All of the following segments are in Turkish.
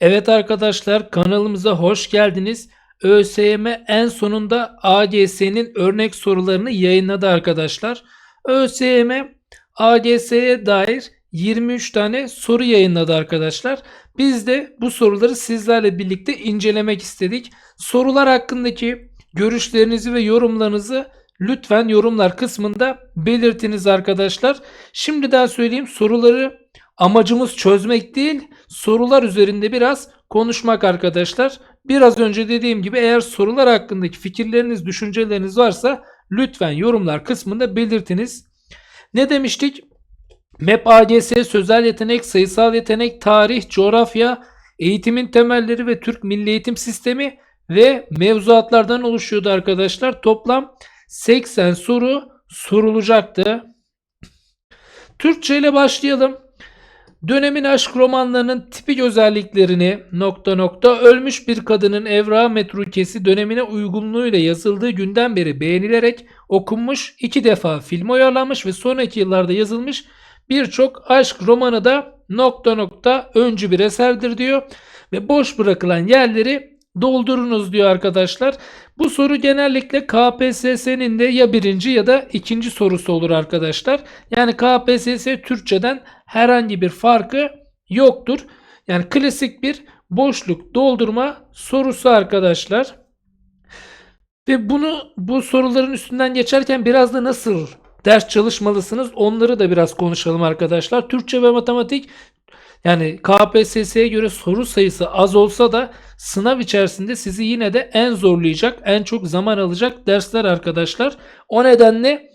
Evet arkadaşlar kanalımıza hoş geldiniz. ÖSYM en sonunda AGS'nin örnek sorularını yayınladı arkadaşlar. ÖSYM AGS'ye dair 23 tane soru yayınladı arkadaşlar. Biz de bu soruları sizlerle birlikte incelemek istedik. Sorular hakkındaki görüşlerinizi ve yorumlarınızı lütfen yorumlar kısmında belirtiniz arkadaşlar. Şimdi daha söyleyeyim soruları amacımız çözmek değil sorular üzerinde biraz konuşmak arkadaşlar. Biraz önce dediğim gibi eğer sorular hakkındaki fikirleriniz, düşünceleriniz varsa lütfen yorumlar kısmında belirtiniz. Ne demiştik? MEP AGS, sözel yetenek, sayısal yetenek, tarih, coğrafya, eğitimin temelleri ve Türk Milli Eğitim Sistemi ve mevzuatlardan oluşuyordu arkadaşlar. Toplam 80 soru sorulacaktı. Türkçe ile başlayalım. Dönemin aşk romanlarının tipik özelliklerini nokta nokta ölmüş bir kadının evra metrukesi dönemine uygunluğuyla yazıldığı günden beri beğenilerek okunmuş, iki defa film uyarlanmış ve sonraki yıllarda yazılmış birçok aşk romanı da nokta nokta öncü bir eserdir diyor. Ve boş bırakılan yerleri doldurunuz diyor arkadaşlar. Bu soru genellikle KPSS'nin de ya birinci ya da ikinci sorusu olur arkadaşlar. Yani KPSS Türkçeden herhangi bir farkı yoktur. Yani klasik bir boşluk doldurma sorusu arkadaşlar. Ve bunu bu soruların üstünden geçerken biraz da nasıl ders çalışmalısınız onları da biraz konuşalım arkadaşlar. Türkçe ve matematik yani KPSS'ye göre soru sayısı az olsa da sınav içerisinde sizi yine de en zorlayacak, en çok zaman alacak dersler arkadaşlar. O nedenle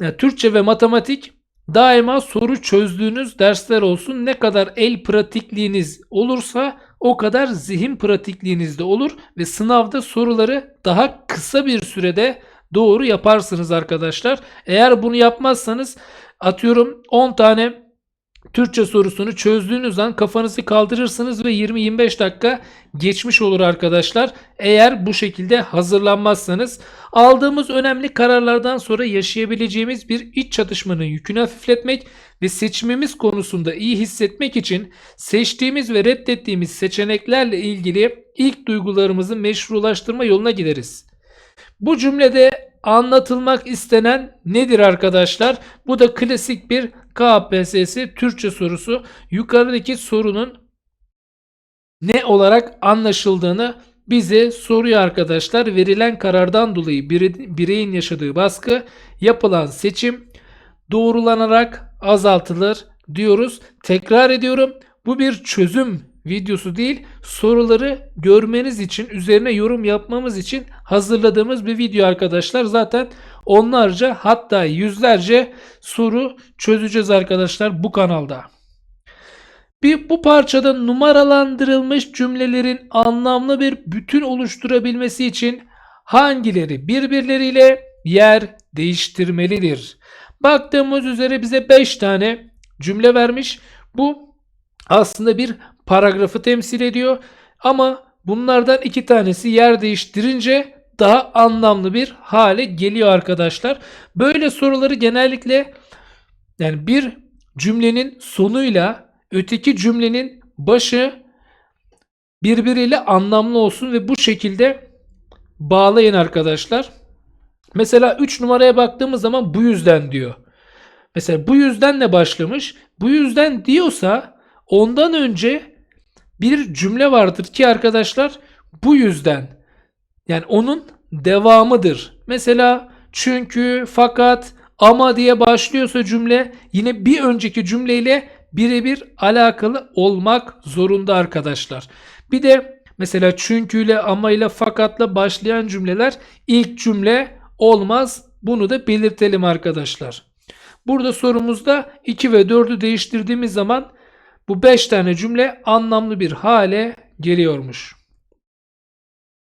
e, Türkçe ve matematik daima soru çözdüğünüz dersler olsun. Ne kadar el pratikliğiniz olursa o kadar zihin pratikliğiniz de olur ve sınavda soruları daha kısa bir sürede doğru yaparsınız arkadaşlar. Eğer bunu yapmazsanız atıyorum 10 tane Türkçe sorusunu çözdüğünüz an kafanızı kaldırırsınız ve 20-25 dakika geçmiş olur arkadaşlar. Eğer bu şekilde hazırlanmazsanız aldığımız önemli kararlardan sonra yaşayabileceğimiz bir iç çatışmanın yükünü hafifletmek ve seçimimiz konusunda iyi hissetmek için seçtiğimiz ve reddettiğimiz seçeneklerle ilgili ilk duygularımızı meşrulaştırma yoluna gideriz. Bu cümlede anlatılmak istenen nedir arkadaşlar? Bu da klasik bir KPSS Türkçe sorusu. Yukarıdaki sorunun ne olarak anlaşıldığını bize soruyor arkadaşlar. Verilen karardan dolayı bireyin yaşadığı baskı, yapılan seçim doğrulanarak azaltılır diyoruz. Tekrar ediyorum. Bu bir çözüm videosu değil soruları görmeniz için üzerine yorum yapmamız için hazırladığımız bir video arkadaşlar. Zaten onlarca hatta yüzlerce soru çözeceğiz arkadaşlar bu kanalda. Bir, bu parçada numaralandırılmış cümlelerin anlamlı bir bütün oluşturabilmesi için hangileri birbirleriyle yer değiştirmelidir? Baktığımız üzere bize 5 tane cümle vermiş. Bu aslında bir paragrafı temsil ediyor. Ama bunlardan iki tanesi yer değiştirince daha anlamlı bir hale geliyor arkadaşlar. Böyle soruları genellikle yani bir cümlenin sonuyla öteki cümlenin başı birbiriyle anlamlı olsun ve bu şekilde bağlayın arkadaşlar. Mesela 3 numaraya baktığımız zaman bu yüzden diyor. Mesela bu yüzdenle başlamış. Bu yüzden diyorsa ondan önce bir cümle vardır ki arkadaşlar bu yüzden yani onun devamıdır. Mesela çünkü fakat ama diye başlıyorsa cümle yine bir önceki cümleyle birebir alakalı olmak zorunda arkadaşlar. Bir de mesela çünküyle ama ile fakatla başlayan cümleler ilk cümle olmaz. Bunu da belirtelim arkadaşlar. Burada sorumuzda 2 ve 4'ü değiştirdiğimiz zaman bu 5 tane cümle anlamlı bir hale geliyormuş.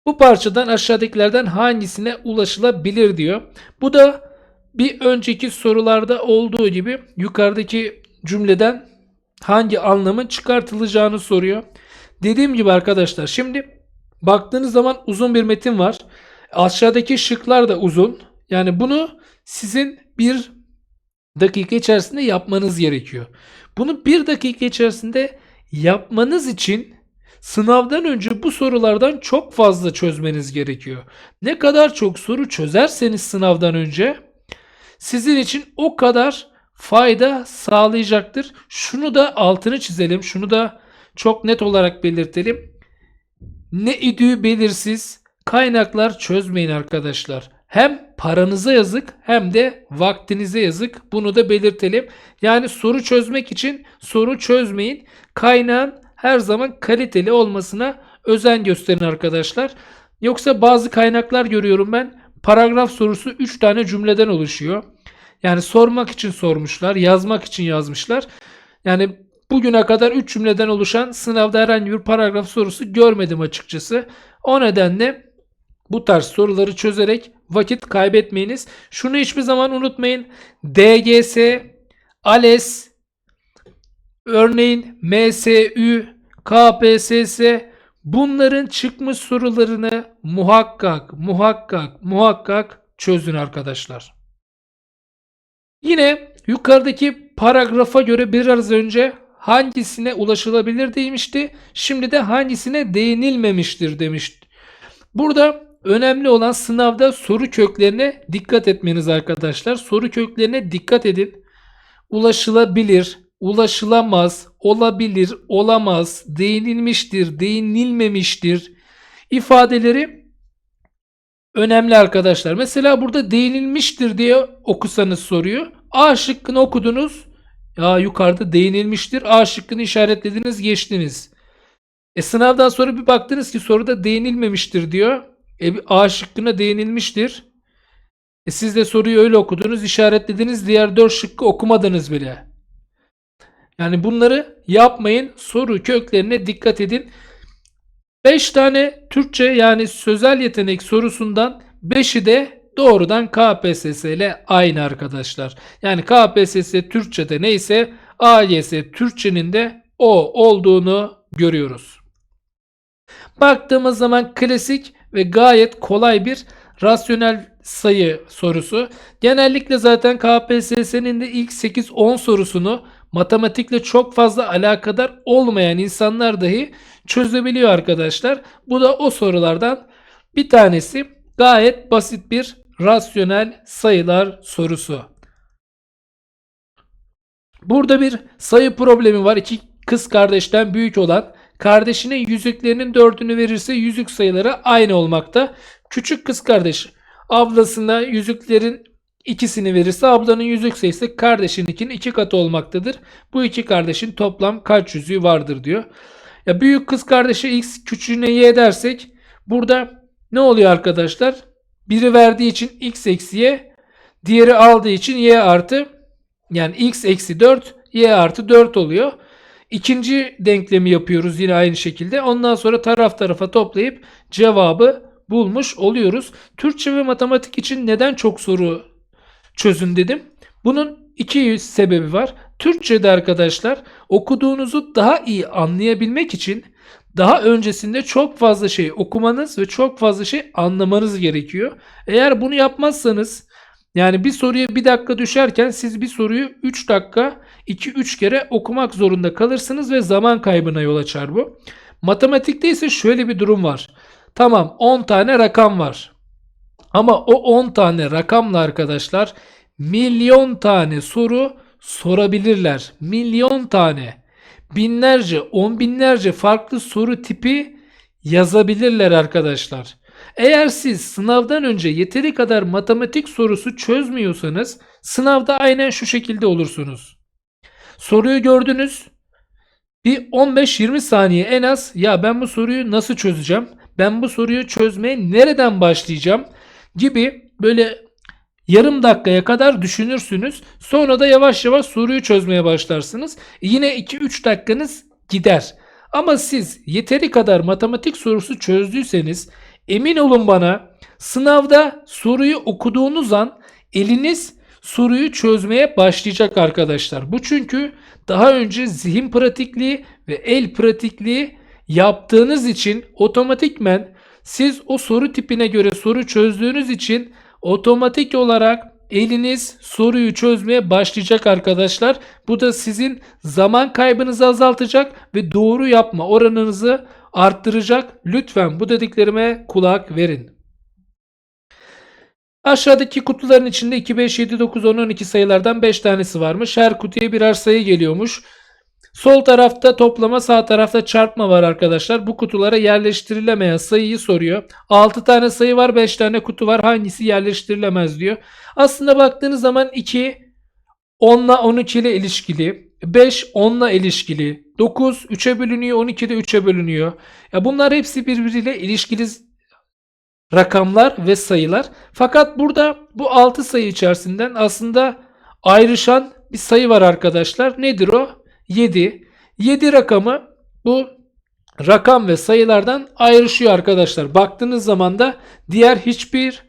Bu parçadan aşağıdakilerden hangisine ulaşılabilir diyor. Bu da bir önceki sorularda olduğu gibi yukarıdaki cümleden hangi anlamın çıkartılacağını soruyor. Dediğim gibi arkadaşlar şimdi baktığınız zaman uzun bir metin var. Aşağıdaki şıklar da uzun. Yani bunu sizin bir dakika içerisinde yapmanız gerekiyor. Bunu bir dakika içerisinde yapmanız için sınavdan önce bu sorulardan çok fazla çözmeniz gerekiyor. Ne kadar çok soru çözerseniz sınavdan önce sizin için o kadar fayda sağlayacaktır. Şunu da altını çizelim. Şunu da çok net olarak belirtelim. Ne idüğü belirsiz kaynaklar çözmeyin arkadaşlar. Hem paranıza yazık hem de vaktinize yazık. Bunu da belirtelim. Yani soru çözmek için soru çözmeyin. Kaynağın her zaman kaliteli olmasına özen gösterin arkadaşlar. Yoksa bazı kaynaklar görüyorum ben. Paragraf sorusu 3 tane cümleden oluşuyor. Yani sormak için sormuşlar, yazmak için yazmışlar. Yani bugüne kadar 3 cümleden oluşan sınavda herhangi bir paragraf sorusu görmedim açıkçası. O nedenle bu tarz soruları çözerek vakit kaybetmeyiniz. Şunu hiçbir zaman unutmayın. DGS, ALES, örneğin MSÜ, KPSS bunların çıkmış sorularını muhakkak, muhakkak, muhakkak çözün arkadaşlar. Yine yukarıdaki paragrafa göre biraz önce hangisine ulaşılabilir demişti. Şimdi de hangisine değinilmemiştir demişti. Burada önemli olan sınavda soru köklerine dikkat etmeniz arkadaşlar. Soru köklerine dikkat edin. Ulaşılabilir, ulaşılamaz, olabilir, olamaz, değinilmiştir, değinilmemiştir ifadeleri önemli arkadaşlar. Mesela burada değinilmiştir diye okusanız soruyu. A şıkkını okudunuz. Ya yukarıda değinilmiştir. A şıkkını işaretlediniz geçtiniz. E sınavdan sonra bir baktınız ki soruda değinilmemiştir diyor. E A şıkkına değinilmiştir. E siz de soruyu öyle okudunuz, işaretlediniz. Diğer 4 şıkkı okumadınız bile. Yani bunları yapmayın. Soru köklerine dikkat edin. 5 tane Türkçe yani sözel yetenek sorusundan 5'i de doğrudan KPSS ile aynı arkadaşlar. Yani KPSS Türkçe'de neyse AYS Türkçenin de o olduğunu görüyoruz. Baktığımız zaman klasik ve gayet kolay bir rasyonel sayı sorusu. Genellikle zaten KPSS'nin de ilk 8-10 sorusunu matematikle çok fazla alakadar olmayan insanlar dahi çözebiliyor arkadaşlar. Bu da o sorulardan bir tanesi. Gayet basit bir rasyonel sayılar sorusu. Burada bir sayı problemi var. İki kız kardeşten büyük olan kardeşine yüzüklerinin dördünü verirse yüzük sayıları aynı olmakta. Küçük kız kardeş ablasına yüzüklerin ikisini verirse ablanın yüzük sayısı kardeşininkinin iki katı olmaktadır. Bu iki kardeşin toplam kaç yüzüğü vardır diyor. Ya büyük kız kardeşe x küçüğüne y dersek burada ne oluyor arkadaşlar? Biri verdiği için x eksi y, diğeri aldığı için y artı yani x eksi 4, y artı 4 oluyor. İkinci denklemi yapıyoruz yine aynı şekilde. Ondan sonra taraf tarafa toplayıp cevabı bulmuş oluyoruz. Türkçe ve matematik için neden çok soru çözün dedim. Bunun iki sebebi var. Türkçe'de arkadaşlar okuduğunuzu daha iyi anlayabilmek için daha öncesinde çok fazla şey okumanız ve çok fazla şey anlamanız gerekiyor. Eğer bunu yapmazsanız yani bir soruya bir dakika düşerken siz bir soruyu 3 dakika 2-3 kere okumak zorunda kalırsınız ve zaman kaybına yol açar bu. Matematikte ise şöyle bir durum var. Tamam 10 tane rakam var. Ama o 10 tane rakamla arkadaşlar milyon tane soru sorabilirler. Milyon tane. Binlerce, on binlerce farklı soru tipi yazabilirler arkadaşlar. Eğer siz sınavdan önce yeteri kadar matematik sorusu çözmüyorsanız sınavda aynen şu şekilde olursunuz. Soruyu gördünüz. Bir 15-20 saniye en az ya ben bu soruyu nasıl çözeceğim? Ben bu soruyu çözmeye nereden başlayacağım? Gibi böyle yarım dakikaya kadar düşünürsünüz. Sonra da yavaş yavaş soruyu çözmeye başlarsınız. Yine 2-3 dakikanız gider. Ama siz yeteri kadar matematik sorusu çözdüyseniz emin olun bana sınavda soruyu okuduğunuz an eliniz soruyu çözmeye başlayacak arkadaşlar. Bu çünkü daha önce zihin pratikliği ve el pratikliği yaptığınız için otomatikmen siz o soru tipine göre soru çözdüğünüz için otomatik olarak eliniz soruyu çözmeye başlayacak arkadaşlar. Bu da sizin zaman kaybınızı azaltacak ve doğru yapma oranınızı arttıracak. Lütfen bu dediklerime kulak verin. Aşağıdaki kutuların içinde 2, 5, 7, 9, 10, 12 sayılardan 5 tanesi varmış. Her kutuya birer sayı geliyormuş. Sol tarafta toplama sağ tarafta çarpma var arkadaşlar. Bu kutulara yerleştirilemeyen sayıyı soruyor. 6 tane sayı var 5 tane kutu var hangisi yerleştirilemez diyor. Aslında baktığınız zaman 2 10 ile 12 ile ilişkili. 5 10 ile ilişkili. 9 3'e bölünüyor 12 de 3'e bölünüyor. Ya bunlar hepsi birbiriyle ilişkili rakamlar ve sayılar. Fakat burada bu 6 sayı içerisinden aslında ayrışan bir sayı var arkadaşlar. Nedir o? 7. 7 rakamı bu rakam ve sayılardan ayrışıyor arkadaşlar. Baktığınız zaman da diğer hiçbir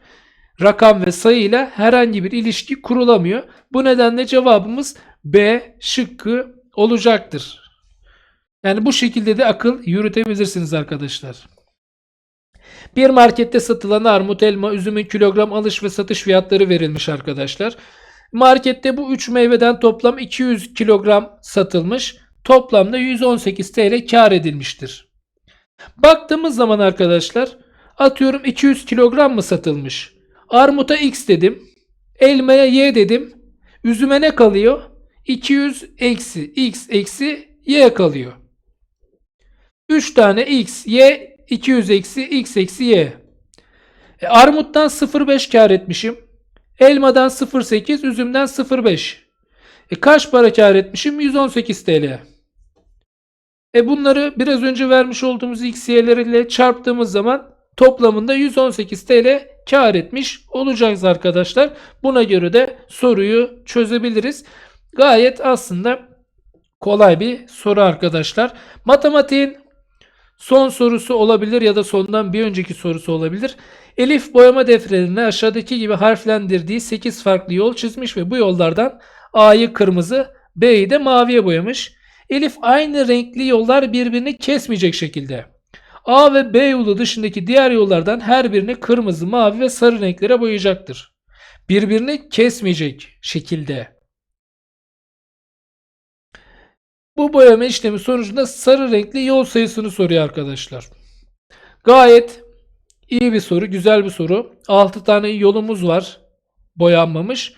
rakam ve sayıyla herhangi bir ilişki kurulamıyor. Bu nedenle cevabımız B şıkkı olacaktır. Yani bu şekilde de akıl yürütebilirsiniz arkadaşlar. Bir markette satılan armut, elma, üzümün kilogram alış ve satış fiyatları verilmiş arkadaşlar. Markette bu 3 meyveden toplam 200 kilogram satılmış. Toplamda 118 TL kar edilmiştir. Baktığımız zaman arkadaşlar atıyorum 200 kilogram mı satılmış? Armuta X dedim. Elmaya Y dedim. Üzüme ne kalıyor? 200 eksi X eksi Y kalıyor. 3 tane X, Y 200 eksi X eksi Y. E, armuttan 0,5 kar etmişim. Elmadan 0.8, üzümden 0.5. E kaç para kar etmişim? 118 TL. E bunları biraz önce vermiş olduğumuz x çarptığımız zaman toplamında 118 TL kar etmiş olacağız arkadaşlar. Buna göre de soruyu çözebiliriz. Gayet aslında kolay bir soru arkadaşlar. Matematiğin son sorusu olabilir ya da sondan bir önceki sorusu olabilir. Elif boyama defterine aşağıdaki gibi harflendirdiği 8 farklı yol çizmiş ve bu yollardan A'yı kırmızı, B'yi de maviye boyamış. Elif aynı renkli yollar birbirini kesmeyecek şekilde A ve B yolu dışındaki diğer yollardan her birini kırmızı, mavi ve sarı renklere boyayacaktır. Birbirini kesmeyecek şekilde. Bu boyama işlemi sonucunda sarı renkli yol sayısını soruyor arkadaşlar. Gayet iyi bir soru, güzel bir soru. 6 tane yolumuz var boyanmamış.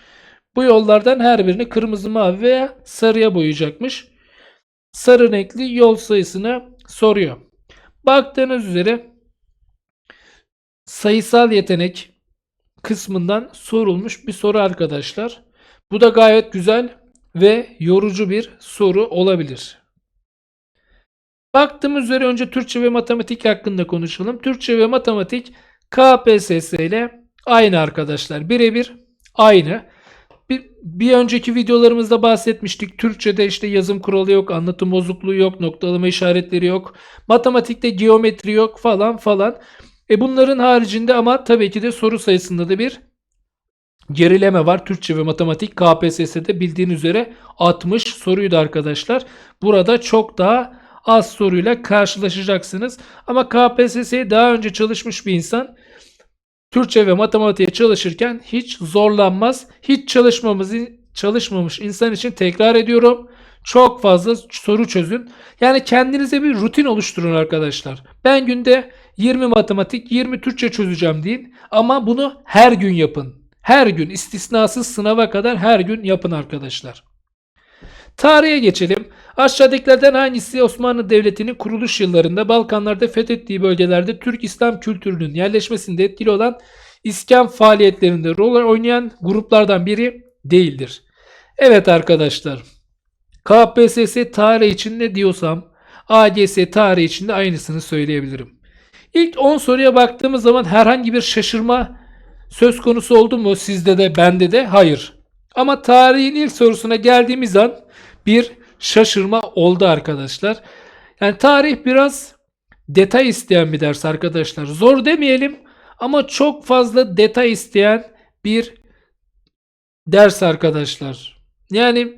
Bu yollardan her birini kırmızı, mavi veya sarıya boyayacakmış. Sarı renkli yol sayısını soruyor. Baktığınız üzere sayısal yetenek kısmından sorulmuş bir soru arkadaşlar. Bu da gayet güzel ve yorucu bir soru olabilir. Baktığımız üzere önce Türkçe ve matematik hakkında konuşalım. Türkçe ve matematik KPSS ile aynı arkadaşlar. Birebir aynı. Bir, bir önceki videolarımızda bahsetmiştik. Türkçe'de işte yazım kuralı yok, anlatım bozukluğu yok, noktalama işaretleri yok. Matematikte geometri yok falan falan. E bunların haricinde ama tabii ki de soru sayısında da bir gerileme var. Türkçe ve matematik KPSS'de bildiğin üzere 60 soruydu arkadaşlar. Burada çok daha az soruyla karşılaşacaksınız. Ama KPSS'ye daha önce çalışmış bir insan Türkçe ve matematiğe çalışırken hiç zorlanmaz. Hiç çalışmamız, çalışmamış insan için tekrar ediyorum. Çok fazla soru çözün. Yani kendinize bir rutin oluşturun arkadaşlar. Ben günde 20 matematik, 20 Türkçe çözeceğim deyin. Ama bunu her gün yapın. Her gün istisnasız sınava kadar her gün yapın arkadaşlar. Tarihe geçelim. Aşağıdakilerden hangisi Osmanlı Devleti'nin kuruluş yıllarında Balkanlarda fethettiği bölgelerde Türk İslam kültürünün yerleşmesinde etkili olan iskan faaliyetlerinde rol oynayan gruplardan biri değildir? Evet arkadaşlar. KPSS tarih için ne diyorsam AGS tarih için de aynısını söyleyebilirim. İlk 10 soruya baktığımız zaman herhangi bir şaşırma söz konusu oldu mu sizde de bende de? Hayır. Ama tarihin ilk sorusuna geldiğimiz an bir şaşırma oldu arkadaşlar. Yani tarih biraz detay isteyen bir ders arkadaşlar. Zor demeyelim ama çok fazla detay isteyen bir ders arkadaşlar. Yani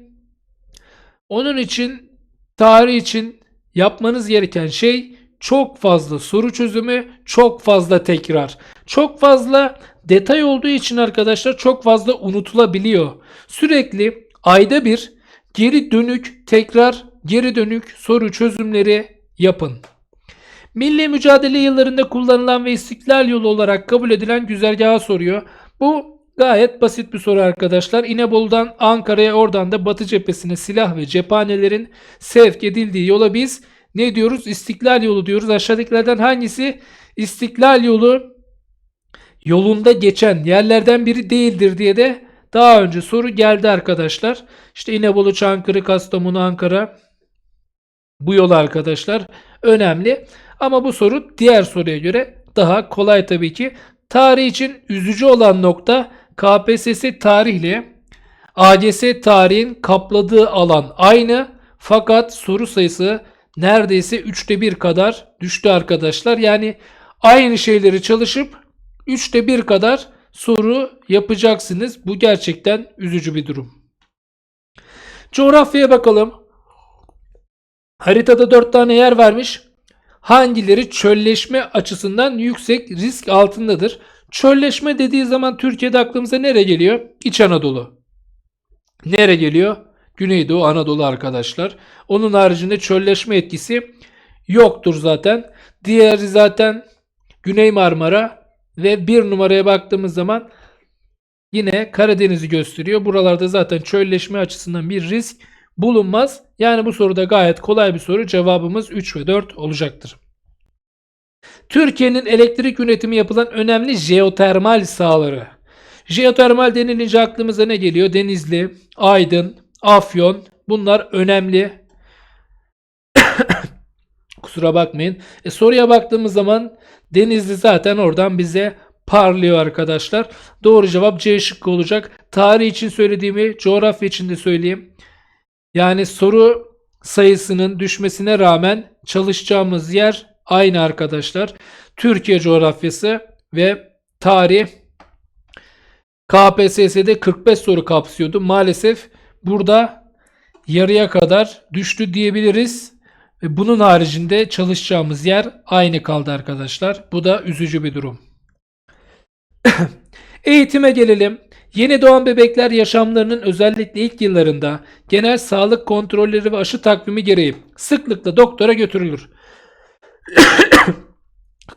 onun için tarih için yapmanız gereken şey çok fazla soru çözümü, çok fazla tekrar. Çok fazla detay olduğu için arkadaşlar çok fazla unutulabiliyor. Sürekli ayda bir geri dönük tekrar geri dönük soru çözümleri yapın. Milli mücadele yıllarında kullanılan ve istiklal yolu olarak kabul edilen güzergahı soruyor. Bu gayet basit bir soru arkadaşlar. İnebolu'dan Ankara'ya oradan da Batı cephesine silah ve cephanelerin sevk edildiği yola biz ne diyoruz? İstiklal yolu diyoruz. Aşağıdakilerden hangisi istiklal yolu yolunda geçen yerlerden biri değildir diye de daha önce soru geldi arkadaşlar. İşte İnebolu, Çankırı, Kastamonu, Ankara bu yol arkadaşlar önemli. Ama bu soru diğer soruya göre daha kolay tabii ki. Tarih için üzücü olan nokta KPSS tarihle AGS tarihin kapladığı alan aynı fakat soru sayısı neredeyse 3'te 1 kadar düştü arkadaşlar. Yani aynı şeyleri çalışıp 3'te 1 kadar soru yapacaksınız. Bu gerçekten üzücü bir durum. Coğrafyaya bakalım. Haritada 4 tane yer vermiş. Hangileri çölleşme açısından yüksek risk altındadır? Çölleşme dediği zaman Türkiye'de aklımıza nere geliyor? İç Anadolu. Nere geliyor? Güneydoğu Anadolu arkadaşlar. Onun haricinde çölleşme etkisi yoktur zaten. Diğeri zaten Güney Marmara ve bir numaraya baktığımız zaman yine Karadeniz'i gösteriyor. Buralarda zaten çölleşme açısından bir risk bulunmaz. Yani bu soruda gayet kolay bir soru. Cevabımız 3 ve 4 olacaktır. Türkiye'nin elektrik üretimi yapılan önemli jeotermal sahaları. Jeotermal denilince aklımıza ne geliyor? Denizli, Aydın, Afyon bunlar önemli. Kusura bakmayın. E, soruya baktığımız zaman Denizli zaten oradan bize parlıyor arkadaşlar. Doğru cevap C şıkkı olacak. Tarih için söylediğimi coğrafya için de söyleyeyim. Yani soru sayısının düşmesine rağmen çalışacağımız yer aynı arkadaşlar. Türkiye coğrafyası ve tarih KPSS'de 45 soru kapsıyordu. Maalesef burada yarıya kadar düştü diyebiliriz. Ve bunun haricinde çalışacağımız yer aynı kaldı arkadaşlar. Bu da üzücü bir durum. Eğitime gelelim. Yeni doğan bebekler yaşamlarının özellikle ilk yıllarında genel sağlık kontrolleri ve aşı takvimi gereği sıklıkla doktora götürülür.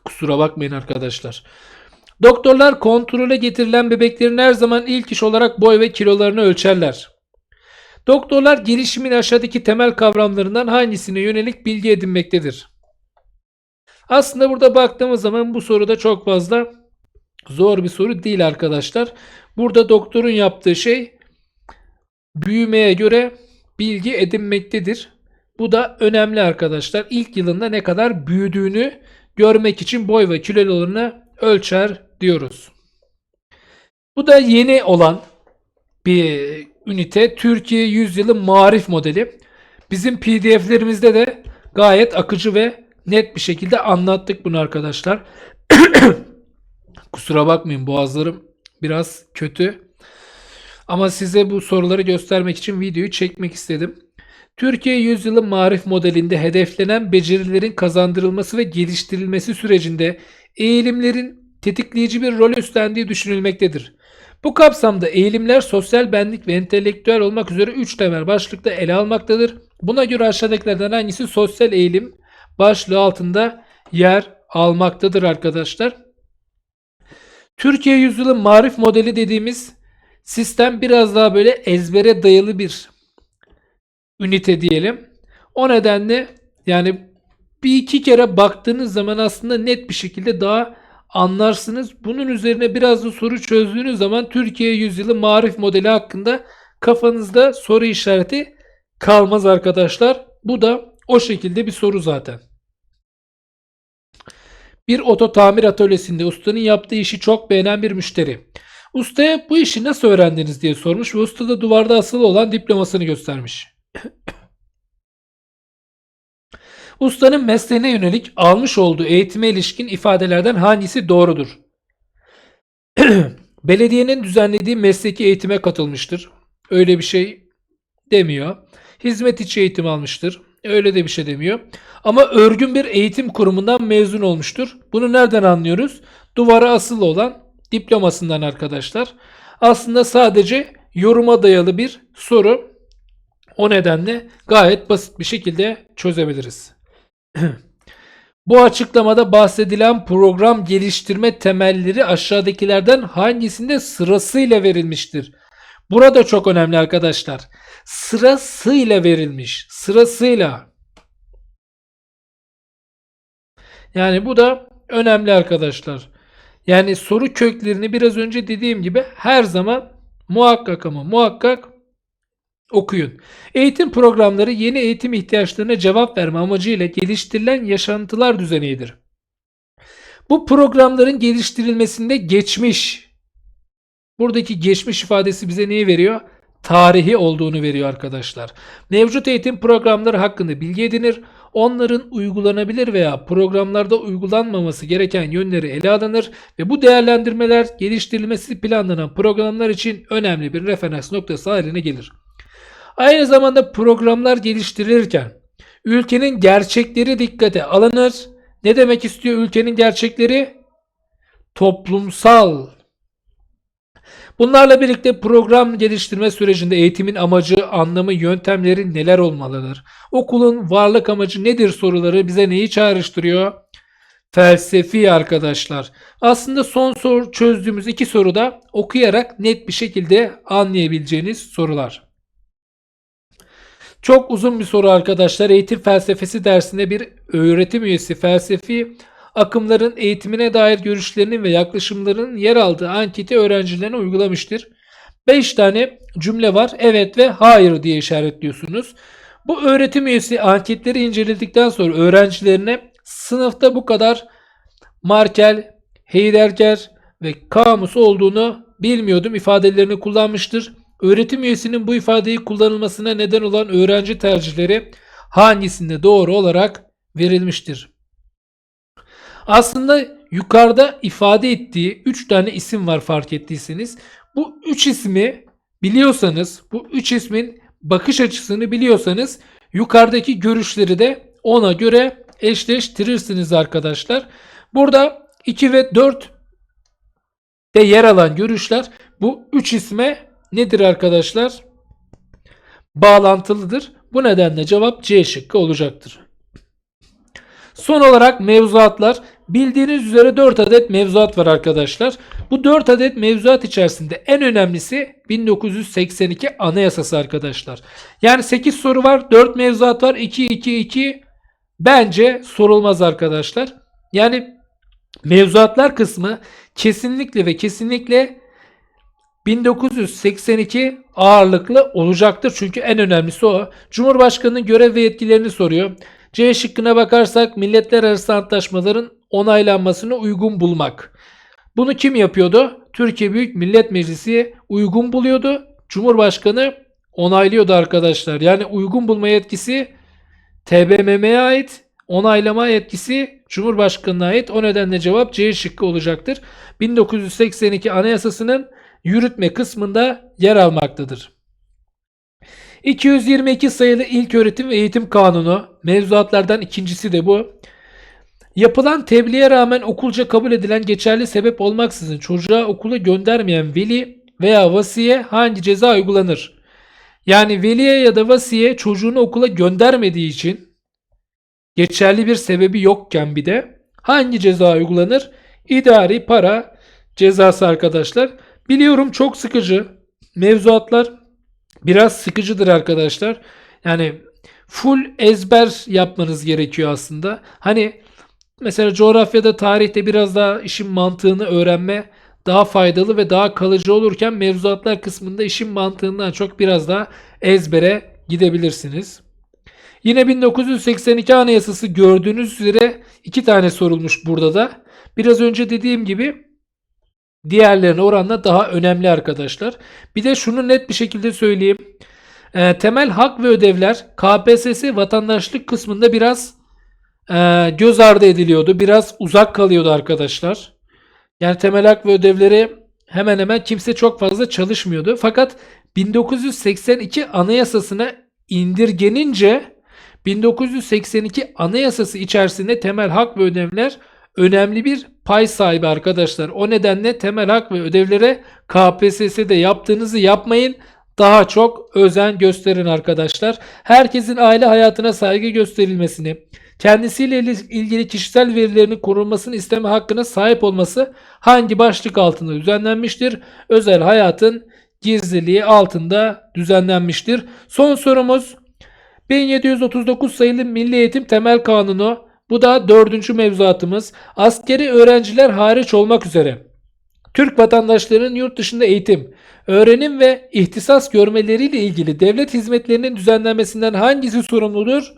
Kusura bakmayın arkadaşlar. Doktorlar kontrole getirilen bebeklerin her zaman ilk iş olarak boy ve kilolarını ölçerler. Doktorlar gelişimin aşağıdaki temel kavramlarından hangisine yönelik bilgi edinmektedir? Aslında burada baktığımız zaman bu soruda çok fazla zor bir soru değil arkadaşlar. Burada doktorun yaptığı şey büyümeye göre bilgi edinmektedir. Bu da önemli arkadaşlar. İlk yılında ne kadar büyüdüğünü görmek için boy ve kilolarını ölçer diyoruz. Bu da yeni olan bir ünite Türkiye Yüzyılı Marif modeli. Bizim PDF'lerimizde de gayet akıcı ve net bir şekilde anlattık bunu arkadaşlar. Kusura bakmayın boğazlarım biraz kötü. Ama size bu soruları göstermek için videoyu çekmek istedim. Türkiye Yüzyılı Marif modelinde hedeflenen becerilerin kazandırılması ve geliştirilmesi sürecinde eğilimlerin tetikleyici bir rol üstlendiği düşünülmektedir. Bu kapsamda eğilimler sosyal benlik ve entelektüel olmak üzere 3 temel başlıkta ele almaktadır. Buna göre aşağıdakilerden hangisi sosyal eğilim başlığı altında yer almaktadır arkadaşlar. Türkiye yüzyılı marif modeli dediğimiz sistem biraz daha böyle ezbere dayalı bir ünite diyelim. O nedenle yani bir iki kere baktığınız zaman aslında net bir şekilde daha anlarsınız. Bunun üzerine biraz da soru çözdüğünüz zaman Türkiye yüzyılı marif modeli hakkında kafanızda soru işareti kalmaz arkadaşlar. Bu da o şekilde bir soru zaten. Bir oto tamir atölyesinde ustanın yaptığı işi çok beğenen bir müşteri. Ustaya bu işi nasıl öğrendiniz diye sormuş ve usta da duvarda asılı olan diplomasını göstermiş. Ustanın mesleğine yönelik almış olduğu eğitime ilişkin ifadelerden hangisi doğrudur? Belediyenin düzenlediği mesleki eğitime katılmıştır. Öyle bir şey demiyor. Hizmet içi eğitim almıştır. Öyle de bir şey demiyor. Ama örgün bir eğitim kurumundan mezun olmuştur. Bunu nereden anlıyoruz? Duvara asılı olan diplomasından arkadaşlar. Aslında sadece yoruma dayalı bir soru. O nedenle gayet basit bir şekilde çözebiliriz. Bu açıklamada bahsedilen program geliştirme temelleri aşağıdakilerden hangisinde sırasıyla verilmiştir? Burada çok önemli arkadaşlar. Sırasıyla verilmiş. Sırasıyla. Yani bu da önemli arkadaşlar. Yani soru köklerini biraz önce dediğim gibi her zaman muhakkak ama muhakkak okuyun. Eğitim programları yeni eğitim ihtiyaçlarına cevap verme amacıyla geliştirilen yaşantılar düzenidir. Bu programların geliştirilmesinde geçmiş, buradaki geçmiş ifadesi bize neyi veriyor? Tarihi olduğunu veriyor arkadaşlar. Mevcut eğitim programları hakkında bilgi edinir, onların uygulanabilir veya programlarda uygulanmaması gereken yönleri ele alınır ve bu değerlendirmeler geliştirilmesi planlanan programlar için önemli bir referans noktası haline gelir. Aynı zamanda programlar geliştirilirken ülkenin gerçekleri dikkate alınır. Ne demek istiyor ülkenin gerçekleri? Toplumsal. Bunlarla birlikte program geliştirme sürecinde eğitimin amacı, anlamı, yöntemleri neler olmalıdır? Okulun varlık amacı nedir soruları bize neyi çağrıştırıyor? Felsefi arkadaşlar. Aslında son soru çözdüğümüz iki soruda okuyarak net bir şekilde anlayabileceğiniz sorular. Çok uzun bir soru arkadaşlar. Eğitim felsefesi dersinde bir öğretim üyesi felsefi akımların eğitimine dair görüşlerinin ve yaklaşımlarının yer aldığı anketi öğrencilerine uygulamıştır. 5 tane cümle var. Evet ve hayır diye işaretliyorsunuz. Bu öğretim üyesi anketleri inceledikten sonra öğrencilerine sınıfta bu kadar Markel, Heidegger ve Camus olduğunu bilmiyordum ifadelerini kullanmıştır. Öğretim üyesinin bu ifadeyi kullanılmasına neden olan öğrenci tercihleri hangisinde doğru olarak verilmiştir? Aslında yukarıda ifade ettiği 3 tane isim var fark ettiyseniz. Bu 3 ismi biliyorsanız, bu 3 ismin bakış açısını biliyorsanız yukarıdaki görüşleri de ona göre eşleştirirsiniz arkadaşlar. Burada 2 ve 4 de yer alan görüşler bu 3 isme nedir arkadaşlar? Bağlantılıdır. Bu nedenle cevap C şıkkı olacaktır. Son olarak mevzuatlar. Bildiğiniz üzere 4 adet mevzuat var arkadaşlar. Bu 4 adet mevzuat içerisinde en önemlisi 1982 Anayasası arkadaşlar. Yani 8 soru var, 4 mevzuat var, 2 2 2 bence sorulmaz arkadaşlar. Yani mevzuatlar kısmı kesinlikle ve kesinlikle 1982 ağırlıklı olacaktır. Çünkü en önemlisi o. Cumhurbaşkanının görev ve yetkilerini soruyor. C şıkkına bakarsak milletler arası antlaşmaların onaylanmasını uygun bulmak. Bunu kim yapıyordu? Türkiye Büyük Millet Meclisi uygun buluyordu. Cumhurbaşkanı onaylıyordu arkadaşlar. Yani uygun bulma yetkisi TBMM'ye ait, onaylama yetkisi Cumhurbaşkanı'na ait. O nedenle cevap C şıkkı olacaktır. 1982 Anayasası'nın yürütme kısmında yer almaktadır. 222 sayılı İlk Öğretim ve Eğitim Kanunu mevzuatlardan ikincisi de bu. Yapılan tebliğe rağmen okulca kabul edilen geçerli sebep olmaksızın çocuğa okula göndermeyen veli veya vasiye hangi ceza uygulanır? Yani veliye ya da vasiye çocuğunu okula göndermediği için geçerli bir sebebi yokken bir de hangi ceza uygulanır? İdari para cezası arkadaşlar. Biliyorum çok sıkıcı. Mevzuatlar biraz sıkıcıdır arkadaşlar. Yani full ezber yapmanız gerekiyor aslında. Hani mesela coğrafyada, tarihte biraz daha işin mantığını öğrenme daha faydalı ve daha kalıcı olurken mevzuatlar kısmında işin mantığından çok biraz daha ezbere gidebilirsiniz. Yine 1982 Anayasası gördüğünüz üzere iki tane sorulmuş burada da. Biraz önce dediğim gibi diğerlerine oranla daha önemli arkadaşlar. Bir de şunu net bir şekilde söyleyeyim. E, temel hak ve ödevler KPSS vatandaşlık kısmında biraz e, göz ardı ediliyordu. Biraz uzak kalıyordu arkadaşlar. Yani temel hak ve ödevleri hemen hemen kimse çok fazla çalışmıyordu. Fakat 1982 anayasasına indirgenince 1982 anayasası içerisinde temel hak ve ödevler önemli bir pay sahibi arkadaşlar. O nedenle temel hak ve ödevlere KPSS'de yaptığınızı yapmayın. Daha çok özen gösterin arkadaşlar. Herkesin aile hayatına saygı gösterilmesini, kendisiyle il- ilgili kişisel verilerinin korunmasını isteme hakkına sahip olması hangi başlık altında düzenlenmiştir? Özel hayatın gizliliği altında düzenlenmiştir. Son sorumuz 1739 sayılı Milli Eğitim Temel Kanunu. Bu da dördüncü mevzuatımız. Askeri öğrenciler hariç olmak üzere Türk vatandaşlarının yurt dışında eğitim, öğrenim ve ihtisas görmeleriyle ilgili devlet hizmetlerinin düzenlenmesinden hangisi sorumludur?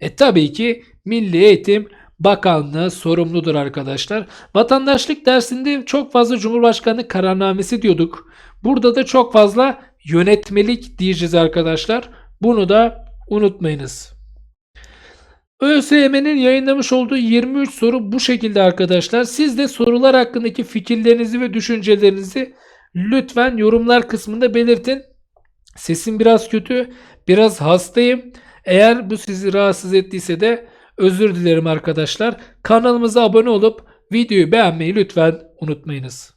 E tabii ki Milli Eğitim Bakanlığı sorumludur arkadaşlar. Vatandaşlık dersinde çok fazla Cumhurbaşkanı kararnamesi diyorduk. Burada da çok fazla yönetmelik diyeceğiz arkadaşlar. Bunu da unutmayınız. ÖSYM'nin yayınlamış olduğu 23 soru bu şekilde arkadaşlar. Siz de sorular hakkındaki fikirlerinizi ve düşüncelerinizi lütfen yorumlar kısmında belirtin. Sesim biraz kötü, biraz hastayım. Eğer bu sizi rahatsız ettiyse de özür dilerim arkadaşlar. Kanalımıza abone olup videoyu beğenmeyi lütfen unutmayınız.